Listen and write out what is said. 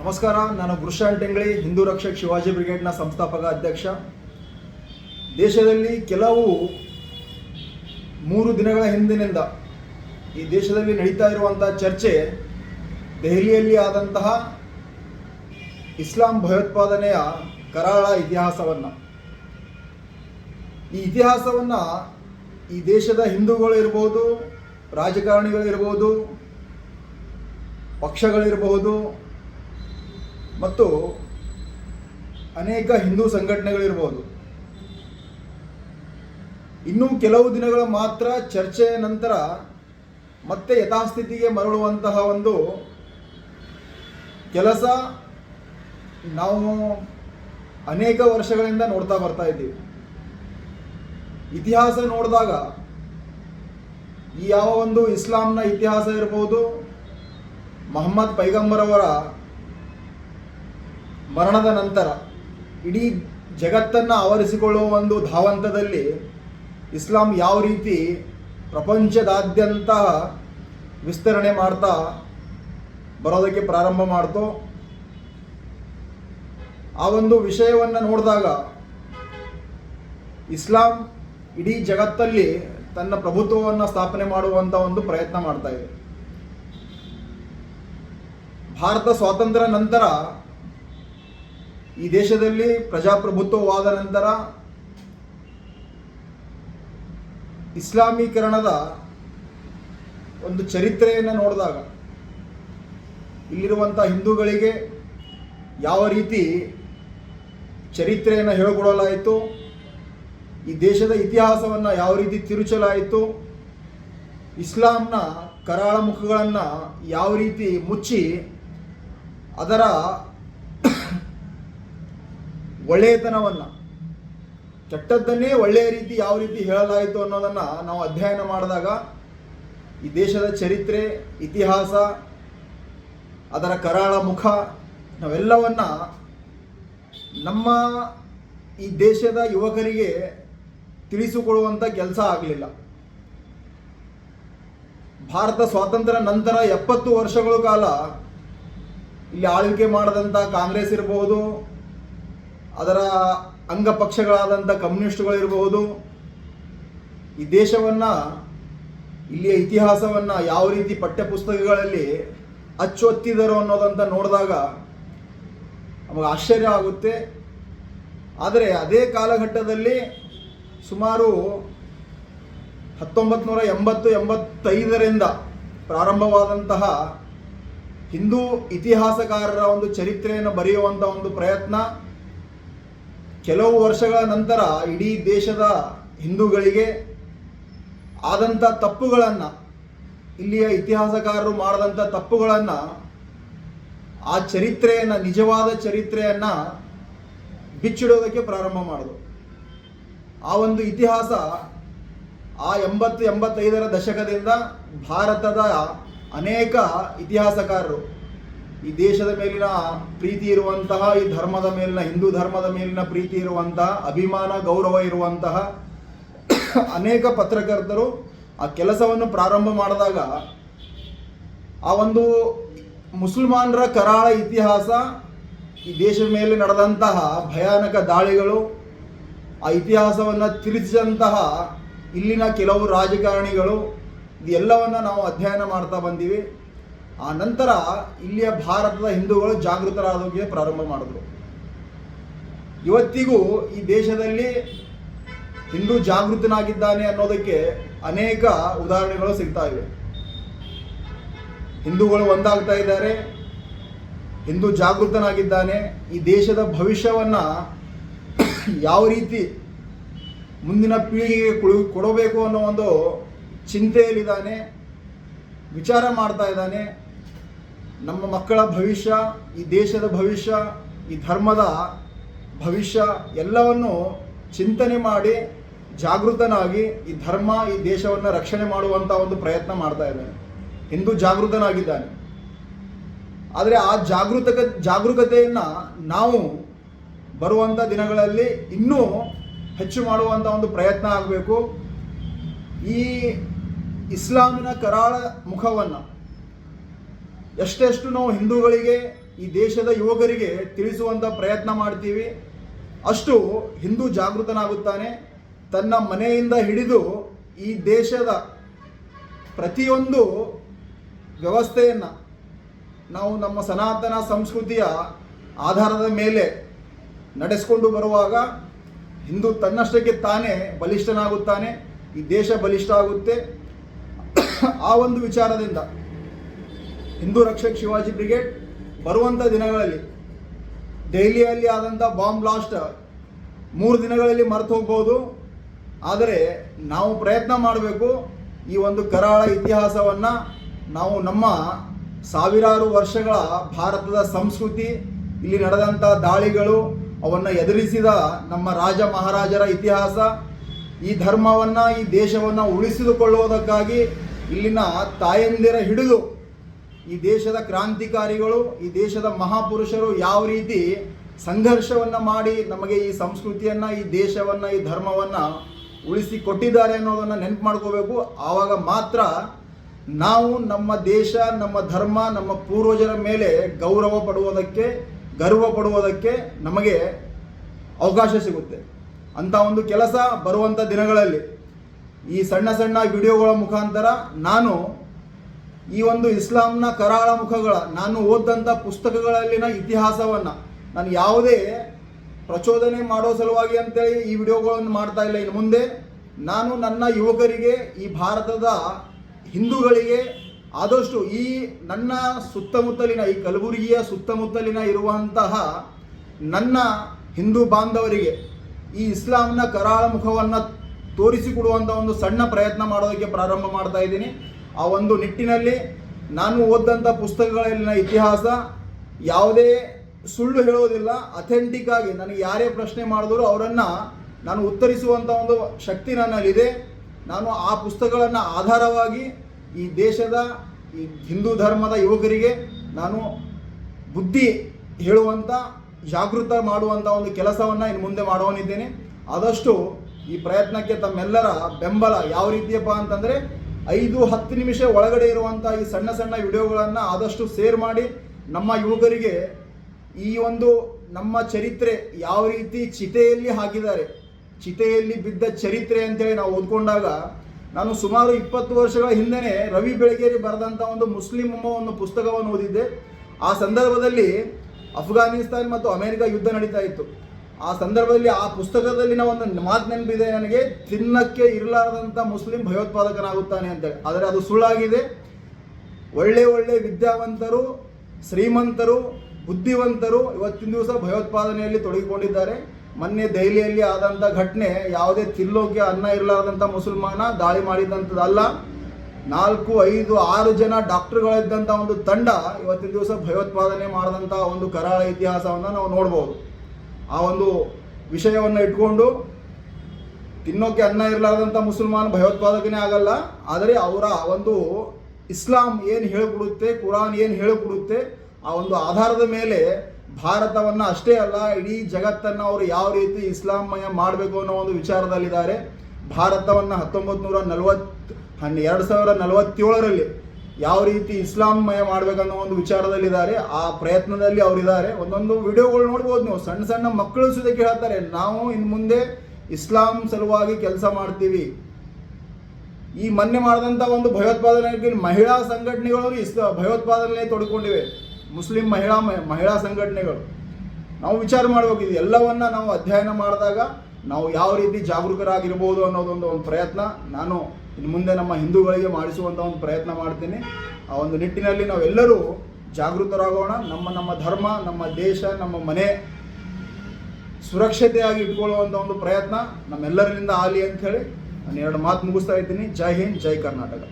ನಮಸ್ಕಾರ, ನಾನು ಗುರುಶಾಲ್ ಟೆಂಗಳಿ ಹಿಂದೂ ರಕ್ಷಕ್ ಶಿವಾಜಿ ಬ್ರಿಗೇಡ್ನ ಸಂಸ್ಥಾಪಕ ಅಧ್ಯಕ್ಷ. ದೇಶದಲ್ಲಿ ಕೆಲವು ಮೂರು ದಿನಗಳ ಹಿಂದಿನಿಂದ ಈ ದೇಶದಲ್ಲಿ ನಡೀತಾ ಇರುವಂಥ ಚರ್ಚೆ ದೆಹಲಿಯಲ್ಲಿ ಆದಂತಹ ಇಸ್ಲಾಂ ಭಯೋತ್ಪಾದನೆಯ ಕರಾಳ ಇತಿಹಾಸವನ್ನು. ಈ ಇತಿಹಾಸವನ್ನು ಈ ದೇಶದ ಹಿಂದೂಗಳು ಇರಬಹುದು ರಾಜಕಾರಣಿಗಳಿರ್ಬೋದು ಪಕ್ಷಗಳಿರಬಹುದು ಮತ್ತು ಅನೇಕ ಹಿಂದೂ ಸಂಘಟನೆಗಳಿರ್ಬೋದು. ಇನ್ನೂ ಕೆಲವು ದಿನಗಳ ಮಾತ್ರ ಚರ್ಚೆಯ ನಂತರ ಮತ್ತೆ ಯಥಾಸ್ಥಿತಿಗೆ ಮರಳುವಂತಹ ಒಂದು ಕೆಲಸ ನಾವು ಅನೇಕ ವರ್ಷಗಳಿಂದ ನೋಡ್ತಾ ಬರ್ತಾ ಇದ್ದೀವಿ. ಇತಿಹಾಸ ನೋಡಿದಾಗ ಈ ಯಾವ ಒಂದು ಇಸ್ಲಾಂನ ಇತಿಹಾಸ ಇರ್ಬೋದು, ಮೊಹಮ್ಮದ್ ಪೈಗಂಬರ್ ಅವರ ಮರಣದ ನಂತರ ಇಡೀ ಜಗತ್ತನ್ನು ಆವರಿಸಿಕೊಳ್ಳುವ ಒಂದು ಧಾವಂತದಲ್ಲಿ ಇಸ್ಲಾಂ ಯಾವ ರೀತಿ ಪ್ರಪಂಚದಾದ್ಯಂತ ವಿಸ್ತರಣೆ ಮಾಡ್ತಾ ಬರೋದಕ್ಕೆ ಪ್ರಾರಂಭ ಮಾಡ್ತೋ, ಆ ಒಂದು ವಿಷಯವನ್ನು ನೋಡಿದಾಗ ಇಸ್ಲಾಂ ಇಡೀ ಜಗತ್ತಲ್ಲಿ ತನ್ನ ಪ್ರಭುತ್ವವನ್ನು ಸ್ಥಾಪನೆ ಮಾಡುವಂಥ ಒಂದು ಪ್ರಯತ್ನ ಮಾಡ್ತಾ ಇದೆ. ಭಾರತ ಸ್ವಾತಂತ್ರ್ಯ ನಂತರ ಈ ದೇಶದಲ್ಲಿ ಪ್ರಜಾಪ್ರಭುತ್ವವಾದ ನಂತರ ಇಸ್ಲಾಮೀಕರಣದ ಒಂದು ಚರಿತ್ರೆಯನ್ನು ನೋಡಿದಾಗ ಇಲ್ಲಿರುವಂಥ ಹಿಂದೂಗಳಿಗೆ ಯಾವ ರೀತಿ ಚರಿತ್ರೆಯನ್ನು ಹೇಳಿಕೊಡಲಾಯಿತು, ಈ ದೇಶದ ಇತಿಹಾಸವನ್ನು ಯಾವ ರೀತಿ ತಿರುಚಲಾಯಿತು, ಇಸ್ಲಾಂನ ಕರಾಳ ಮುಖಗಳನ್ನು ಯಾವ ರೀತಿ ಮುಚ್ಚಿ ಅದರ ಒಳ್ಳೆಯತನವನ್ನು ಕೆಟ್ಟದ್ದನ್ನೇ ಒಳ್ಳೆಯ ರೀತಿ ಯಾವ ರೀತಿ ಹೇಳಲಾಯಿತು ಅನ್ನೋದನ್ನು ನಾವು ಅಧ್ಯಯನ ಮಾಡಿದಾಗ ಈ ದೇಶದ ಚರಿತ್ರೆ, ಇತಿಹಾಸ, ಅದರ ಕರಾಳ ಮುಖ, ನಾವೆಲ್ಲವನ್ನ ನಮ್ಮ ಈ ದೇಶದ ಯುವಕರಿಗೆ ತಿಳಿಸಿಕೊಡುವಂಥ ಕೆಲಸ ಆಗಲಿಲ್ಲ. ಭಾರತ ಸ್ವಾತಂತ್ರ್ಯ ನಂತರ ಎಪ್ಪತ್ತು ವರ್ಷಗಳ ಕಾಲ ಇಲ್ಲಿ ಆಳ್ವಿಕೆ ಮಾಡಿದಂಥ ಕಾಂಗ್ರೆಸ್ ಇರಬಹುದು ಅದರ ಅಂಗಪಕ್ಷಗಳಾದಂಥ ಕಮ್ಯುನಿಸ್ಟ್ಗಳಿರಬಹುದು ಈ ದೇಶವನ್ನು, ಇಲ್ಲಿಯ ಇತಿಹಾಸವನ್ನು ಯಾವ ರೀತಿ ಪಠ್ಯಪುಸ್ತಕಗಳಲ್ಲಿ ಅಚ್ಚೊತ್ತಿದರು ಅನ್ನೋದಂತ ನೋಡಿದಾಗ ನಮಗೆ ಆಶ್ಚರ್ಯ ಆಗುತ್ತೆ. ಆದರೆ ಅದೇ ಕಾಲಘಟ್ಟದಲ್ಲಿ ಸುಮಾರು ಹತ್ತೊಂಬತ್ತು ನೂರ ಎಂಬತ್ತು, ಎಂಬತ್ತೈದರಿಂದ ಪ್ರಾರಂಭವಾದಂತಹ ಹಿಂದೂ ಇತಿಹಾಸಕಾರರ ಒಂದು ಚರಿತ್ರೆಯನ್ನು ಬರೆಯುವಂಥ ಒಂದು ಪ್ರಯತ್ನ. ಕೆಲವು ವರ್ಷಗಳ ನಂತರ ಇಡೀ ದೇಶದ ಹಿಂದೂಗಳಿಗೆ ಆದಂಥ ತಪ್ಪುಗಳನ್ನು, ಇಲ್ಲಿಯ ಇತಿಹಾಸಕಾರರು ಮಾಡಿದಂಥ ತಪ್ಪುಗಳನ್ನು, ಆ ಚರಿತ್ರೆಯನ್ನು, ನಿಜವಾದ ಚರಿತ್ರೆಯನ್ನು ಬಿಚ್ಚಿಡೋದಕ್ಕೆ ಪ್ರಾರಂಭ ಮಾಡಿದ್ರು ಆ ಒಂದು ಇತಿಹಾಸ ಆ ಎಂಬತ್ತು ಎಂಬತ್ತೈದರ ದಶಕದಿಂದ ಭಾರತದ ಅನೇಕ ಇತಿಹಾಸಕಾರರು ಈ ದೇಶದ ಮೇಲಿನ ಪ್ರೀತಿ ಇರುವಂತಹ, ಈ ಧರ್ಮದ ಮೇಲಿನ, ಹಿಂದೂ ಧರ್ಮದ ಮೇಲಿನ ಪ್ರೀತಿ ಇರುವಂತಹ, ಅಭಿಮಾನ, ಗೌರವ ಇರುವಂತಹ ಅನೇಕ ಪತ್ರಕರ್ತರು ಆ ಕೆಲಸವನ್ನು ಪ್ರಾರಂಭ ಮಾಡಿದಾಗ ಆ ಒಂದು ಮುಸಲ್ಮಾನರ ಕರಾಳ ಇತಿಹಾಸ ಈ ದೇಶದ ಮೇಲೆ ನಡೆದಂತಹ ಭಯಾನಕ ದಾಳಿಗಳು, ಆ ಇತಿಹಾಸವನ್ನು ತಿರುಚಿದಂತಹ ಇಲ್ಲಿನ ಕೆಲವು ರಾಜಕಾರಣಿಗಳು, ಇದೆಲ್ಲವನ್ನು ನಾವು ಅಧ್ಯಯನ ಮಾಡ್ತಾ ಬಂದೀವಿ. ಆ ನಂತರ ಇಲ್ಲಿಯ ಭಾರತದ ಹಿಂದೂಗಳು ಜಾಗೃತರಾದಕ್ಕೆ ಪ್ರಾರಂಭ ಮಾಡಿದ್ರು. ಇವತ್ತಿಗೂ ಈ ದೇಶದಲ್ಲಿ ಹಿಂದೂ ಜಾಗೃತನಾಗಿದ್ದಾನೆ ಅನ್ನೋದಕ್ಕೆ ಅನೇಕ ಉದಾಹರಣೆಗಳು ಸಿಗ್ತಾ ಇವೆ. ಹಿಂದೂಗಳು ಒಂದಾಗ್ತಾ ಇದ್ದಾರೆ. ಹಿಂದೂ ಜಾಗೃತನಾಗಿದ್ದಾನೆ. ಈ ದೇಶದ ಭವಿಷ್ಯವನ್ನ ಯಾವ ರೀತಿ ಮುಂದಿನ ಪೀಳಿಗೆಗೆ ಕೊಡು ಕೊಡಬೇಕು ಅನ್ನೋ ಒಂದು ಚಿಂತೆಯಲ್ಲಿದ್ದಾನೆ. ವಿಚಾರ ಮಾಡ್ತಾ ಇದ್ದಾನೆ. ನಮ್ಮ ಮಕ್ಕಳ ಭವಿಷ್ಯ, ಈ ದೇಶದ ಭವಿಷ್ಯ, ಈ ಧರ್ಮದ ಭವಿಷ್ಯ ಎಲ್ಲವನ್ನು ಚಿಂತನೆ ಮಾಡಿ, ಜಾಗೃತನಾಗಿ ಈ ಧರ್ಮ, ಈ ದೇಶವನ್ನು ರಕ್ಷಣೆ ಮಾಡುವಂಥ ಒಂದು ಪ್ರಯತ್ನ ಮಾಡ್ತಾ ಇದ್ದಾನೆ. ಹಿಂದೂ ಜಾಗೃತನಾಗಿದ್ದಾನೆ. ಆದರೆ ಆ ಜಾಗೃತಕ ಜಾಗರೂಕತೆಯನ್ನು ನಾವು ಬರುವಂಥ ದಿನಗಳಲ್ಲಿ ಇನ್ನೂ ಹೆಚ್ಚು ಮಾಡುವಂಥ ಒಂದು ಪ್ರಯತ್ನ ಆಗಬೇಕು. ಈ ಇಸ್ಲಾಮಿನ ಕರಾಳ ಮುಖವನ್ನು ಎಷ್ಟೆಷ್ಟು ನಾವು ಹಿಂದೂಗಳಿಗೆ ಈ ದೇಶದ ಯುವಕರಿಗೆ ತಿಳಿಸುವಂಥ ಪ್ರಯತ್ನ ಮಾಡ್ತೀವಿ, ಅಷ್ಟು ಹಿಂದೂ ಜಾಗೃತನಾಗುತ್ತಾನೆ. ತನ್ನ ಮನೆಯಿಂದ ಹಿಡಿದು ಈ ದೇಶದ ಪ್ರತಿಯೊಂದು ವ್ಯವಸ್ಥೆಯನ್ನು ನಾವು ನಮ್ಮ ಸನಾತನ ಸಂಸ್ಕೃತಿಯ ಆಧಾರದ ಮೇಲೆ ನಡೆಸಿಕೊಂಡು ಬರುವಾಗ ಹಿಂದೂ ತನ್ನಷ್ಟಕ್ಕೆ ತಾನೇ ಬಲಿಷ್ಠನಾಗುತ್ತಾನೆ, ಈ ದೇಶ ಬಲಿಷ್ಠ ಆಗುತ್ತೆ. ಆ ಒಂದು ವಿಚಾರದಿಂದ ಹಿಂದೂ ರಕ್ಷಕ್ ಶಿವಾಜಿ ಬ್ರಿಗೇಡ್ ಬರುವಂಥ ದಿನಗಳಲ್ಲಿ ದೆಹಲಿಯಲ್ಲಿ ಆದಂಥ ಬಾಂಬ್ ಬ್ಲಾಸ್ಟ್ ಮೂರು ದಿನಗಳಲ್ಲಿ ಮರೆತು ಹೋಗ್ಬೋದು. ಆದರೆ ನಾವು ಪ್ರಯತ್ನ ಮಾಡಬೇಕು ಈ ಒಂದು ಕರಾಳ ಇತಿಹಾಸವನ್ನು ನಾವು ನಮ್ಮ ಸಾವಿರಾರು ವರ್ಷಗಳ ಭಾರತದ ಸಂಸ್ಕೃತಿ, ಇಲ್ಲಿ ನಡೆದಂಥ ದಾಳಿಗಳು, ಅವನ್ನು ಎದುರಿಸಿದ ನಮ್ಮ ರಾಜ ಮಹಾರಾಜರ ಇತಿಹಾಸ, ಈ ಧರ್ಮವನ್ನು, ಈ ದೇಶವನ್ನು ಉಳಿಸಿದುಕೊಳ್ಳುವುದಕ್ಕಾಗಿ ಇಲ್ಲಿನ ತಾಯಂದಿರ ಹಿಡಿದು ಈ ದೇಶದ ಕ್ರಾಂತಿಕಾರಿಗಳು, ಈ ದೇಶದ ಮಹಾಪುರುಷರು ಯಾವ ರೀತಿ ಸಂಘರ್ಷವನ್ನು ಮಾಡಿ ನಮಗೆ ಈ ಸಂಸ್ಕೃತಿಯನ್ನು, ಈ ದೇಶವನ್ನು, ಈ ಧರ್ಮವನ್ನು ಉಳಿಸಿ ಕೊಟ್ಟಿದ್ದಾರೆ ಅನ್ನೋದನ್ನು ನೆನಪು ಮಾಡ್ಕೋಬೇಕು. ಆವಾಗ ಮಾತ್ರ ನಾವು ನಮ್ಮ ದೇಶ, ನಮ್ಮ ಧರ್ಮ, ನಮ್ಮ ಪೂರ್ವಜರ ಮೇಲೆ ಗೌರವ ಪಡುವುದಕ್ಕೆ, ಗರ್ವ ಪಡುವುದಕ್ಕೆ ನಮಗೆ ಅವಕಾಶ ಸಿಗುತ್ತೆ. ಅಂತ ಒಂದು ಕೆಲಸ ಬರುವಂಥ ದಿನಗಳಲ್ಲಿ ಈ ಸಣ್ಣ ಸಣ್ಣ ವಿಡಿಯೋಗಳ ಮುಖಾಂತರ ನಾನು ಈ ಒಂದು ಇಸ್ಲಾಂನ ಕರಾಳ ಮುಖಗಳ, ನಾನು ಓದಂಥ ಪುಸ್ತಕಗಳಲ್ಲಿನ ಇತಿಹಾಸವನ್ನು ನಾನು ಯಾವುದೇ ಪ್ರಚೋದನೆ ಮಾಡೋ ಸಲುವಾಗಿ ಅಂತೇಳಿ ಈ ವಿಡಿಯೋಗಳನ್ನು ಮಾಡ್ತಾ ಇಲ್ಲ. ಇನ್ನು ಮುಂದೆ ನಾನು ನನ್ನ ಯುವಕರಿಗೆ, ಈ ಭಾರತದ ಹಿಂದೂಗಳಿಗೆ ಆದಷ್ಟು ಈ ನನ್ನ ಸುತ್ತಮುತ್ತಲಿನ, ಈ ಕಲಬುರಗಿಯ ಸುತ್ತಮುತ್ತಲಿನ ಇರುವಂತಹ ನನ್ನ ಹಿಂದೂ ಬಾಂಧವರಿಗೆ ಈ ಇಸ್ಲಾಂನ ಕರಾಳ ಮುಖವನ್ನು ತೋರಿಸಿಕೊಡುವಂಥ ಒಂದು ಸಣ್ಣ ಪ್ರಯತ್ನ ಮಾಡೋದಕ್ಕೆ ಪ್ರಾರಂಭ ಮಾಡ್ತಾ ಇದ್ದೀನಿ. ಆ ಒಂದು ನಿಟ್ಟಿನಲ್ಲಿ ನಾನು ಓದಿದಂಥ ಪುಸ್ತಕಗಳಲ್ಲಿನ ಇತಿಹಾಸ ಯಾವುದೇ ಸುಳ್ಳು ಹೇಳೋದಿಲ್ಲ ಅಥೆಂಟಿಕ್ ಆಗಿ ನನಗೆ ಯಾರೇ ಪ್ರಶ್ನೆ ಮಾಡಿದ್ರು ಅವರನ್ನು ನಾನು ಉತ್ತರಿಸುವಂಥ ಒಂದು ಶಕ್ತಿ ನನ್ನಲ್ಲಿದೆ. ನಾನು ಆ ಪುಸ್ತಕಗಳನ್ನು ಆಧಾರವಾಗಿ ಈ ದೇಶದ, ಈ ಹಿಂದೂ ಧರ್ಮದ ಯುವಕರಿಗೆ ನಾನು ಬುದ್ಧಿ ಹೇಳುವಂಥ ಜಾಗೃತ ಮಾಡುವಂಥ ಒಂದು ಕೆಲಸವನ್ನು ಇನ್ನು ಮುಂದೆ ಮಾಡುವನಿದ್ದೇನೆ. ಆದಷ್ಟು ಈ ಪ್ರಯತ್ನಕ್ಕೆ ತಮ್ಮೆಲ್ಲರ ಬೆಂಬಲ ಯಾವ ರೀತಿಯಪ್ಪ ಅಂತಂದರೆ ಐದು ಹತ್ತು ನಿಮಿಷ ಒಳಗಡೆ ಇರುವಂಥ ಈ ಸಣ್ಣ ಸಣ್ಣ ವಿಡಿಯೋಗಳನ್ನು ಆದಷ್ಟು ಶೇರ್ ಮಾಡಿ. ನಮ್ಮ ಯುವಕರಿಗೆ ಈ ಒಂದು ನಮ್ಮ ಚರಿತ್ರೆ ಯಾವ ರೀತಿ ಚಿತೆಯಲ್ಲಿ ಹಾಕಿದ್ದಾರೆ, ಚಿತೆಯಲ್ಲಿ ಬಿದ್ದ ಚರಿತ್ರೆ ಅಂತೇಳಿ ನಾವು ಓದ್ಕೊಂಡಾಗ ನಾನು ಸುಮಾರು ಇಪ್ಪತ್ತು ವರ್ಷಗಳ ಹಿಂದೆನೇ ರವಿ ಬೆಳಗೇರಿ ಬರೆದಂಥ ಒಂದು ಮುಸ್ಲಿಂ ಅಮ್ಮ ಒಂದು ಪುಸ್ತಕವನ್ನು ಓದಿದ್ದೆ. ಆ ಸಂದರ್ಭದಲ್ಲಿ ಅಫ್ಘಾನಿಸ್ತಾನ್ ಮತ್ತು ಅಮೆರಿಕ ಯುದ್ಧ ನಡೀತಾ ಇತ್ತು. ಆ ಸಂದರ್ಭದಲ್ಲಿ ಆ ಪುಸ್ತಕದಲ್ಲಿನ ಒಂದು ಮಾತು ನೆನಪಿದೆ ನನಗೆ, ತಿನ್ನಕ್ಕೆ ಇರಲಾರದಂಥ ಮುಸ್ಲಿಂ ಭಯೋತ್ಪಾದಕನಾಗುತ್ತಾನೆ ಅಂತೇಳಿ ಆದರೆ ಅದು ಸುಳ್ಳಾಗಿದೆ. ಒಳ್ಳೆ ಒಳ್ಳೆ ವಿದ್ಯಾವಂತರು, ಶ್ರೀಮಂತರು, ಬುದ್ಧಿವಂತರು ಇವತ್ತಿನ ದಿವಸ ಭಯೋತ್ಪಾದನೆಯಲ್ಲಿ ತೊಡಗಿಕೊಂಡಿದ್ದಾರೆ. ಮೊನ್ನೆ ದೆಹಲಿಯಲ್ಲಿ ಆದಂಥ ಘಟನೆ, ಯಾವುದೇ ತಿಲ್ಲೋಕೆ ಅನ್ನ ಇರಲಾರದಂಥ ಮುಸಲ್ಮಾನ ದಾಳಿ ಮಾಡಿದಂಥದ್ದಲ್ಲ ನಾಲ್ಕು, ಐದು, ಆರು ಜನ ಡಾಕ್ಟರ್ಗಳಿದ್ದಂಥ ಒಂದು ತಂಡ ಇವತ್ತಿನ ದಿವಸ ಭಯೋತ್ಪಾದನೆ ಮಾಡಿದಂಥ ಒಂದು ಕರಾಳ ಇತಿಹಾಸವನ್ನು ನಾವು ನೋಡ್ಬೋದು. ಆ ಒಂದು ವಿಷಯವನ್ನು ಇಟ್ಕೊಂಡು ತಿನ್ನೋಕೆ ಅನ್ನ ಇರಲಾರ್ದಂಥ ಮುಸಲ್ಮಾನ ಭಯೋತ್ಪಾದಕನೇ ಆಗಲ್ಲ, ಆದರೆ ಅವರ ಒಂದು ಇಸ್ಲಾಂ ಏನು ಹೇಳಿಕೊಡುತ್ತೆ, ಕುರಾನ್ ಏನು ಹೇಳಿಕೊಡುತ್ತೆ, ಆ ಒಂದು ಆಧಾರದ ಮೇಲೆ ಭಾರತವನ್ನು ಅಷ್ಟೇ ಅಲ್ಲ, ಇಡೀ ಜಗತ್ತನ್ನು ಅವರು ಯಾವ ರೀತಿ ಇಸ್ಲಾಂಮಯ ಮಾಡಬೇಕು ಅನ್ನೋ ಒಂದು ವಿಚಾರದಲ್ಲಿದ್ದಾರೆ. ಭಾರತವನ್ನು ಹತ್ತೊಂಬತ್ತು ನೂರ ನಲವತ್ತು ಹನ್ನೆರಡು ಸಾವಿರ ನಲವತ್ತೇಳರಲ್ಲಿ ಯಾವ ರೀತಿ ಇಸ್ಲಾಂಮಯ ಮಾಡಬೇಕನ್ನೋ ಒಂದು ವಿಚಾರದಲ್ಲಿದ್ದಾರೆ. ಆ ಪ್ರಯತ್ನದಲ್ಲಿ ಅವರಿದ್ದಾರೆ. ಒಂದೊಂದು ವಿಡಿಯೋಗಳು ನೋಡ್ಬೋದು ನೀವು. ಸಣ್ಣ ಸಣ್ಣ ಮಕ್ಕಳು ಸುದಕ್ಕೆ ಹೇಳ್ತಾರೆ ನಾವು ಇನ್ನು ಮುಂದೆ ಇಸ್ಲಾಂ ಸಲುವಾಗಿ ಕೆಲಸ ಮಾಡ್ತೀವಿ. ಈ ಮೊನ್ನೆ ಮಾಡಿದಂಥ ಒಂದು ಭಯೋತ್ಪಾದನೆ ಮಹಿಳಾ ಸಂಘಟನೆಗಳು ಇಸ್ ಭಯೋತ್ಪಾದನೆ ತೊಡ್ಕೊಂಡಿವೆ. ಮುಸ್ಲಿಂ ಮಹಿಳಾ ಮಹಿಳಾ ಸಂಘಟನೆಗಳು. ನಾವು ವಿಚಾರ ಮಾಡಬೇಕು. ಇದು ಎಲ್ಲವನ್ನ ನಾವು ಅಧ್ಯಯನ ಮಾಡಿದಾಗ ನಾವು ಯಾವ ರೀತಿ ಜಾಗರೂಕರಾಗಿರ್ಬೋದು ಅನ್ನೋದೊಂದು ಒಂದು ಪ್ರಯತ್ನ. ನಾನು ಇನ್ನು ಮುಂದೆ ನಮ್ಮ ಹಿಂದೂಗಳಿಗೆ ಮಾಡಿಸುವಂಥ ಒಂದು ಪ್ರಯತ್ನ ಮಾಡ್ತೀನಿ. ಆ ಒಂದು ನಿಟ್ಟಿನಲ್ಲಿ ನಾವೆಲ್ಲರೂ ಜಾಗೃತರಾಗೋಣ. ನಮ್ಮ ನಮ್ಮ ಧರ್ಮ, ನಮ್ಮ ದೇಶ, ನಮ್ಮ ಮನೆ ಸುರಕ್ಷತೆಯಾಗಿ ಇಟ್ಕೊಳ್ಳುವಂಥ ಒಂದು ಪ್ರಯತ್ನ ನಮ್ಮೆಲ್ಲರಿಂದ ಆಗಲಿ ಅಂತ ಹೇಳಿ ನಾನು ಎರಡು ಮಾತು ಮುಗಿಸ್ತಾ ಇದ್ದೀನಿ. ಜೈ ಹಿಂದ್, ಜೈ ಕರ್ನಾಟಕ.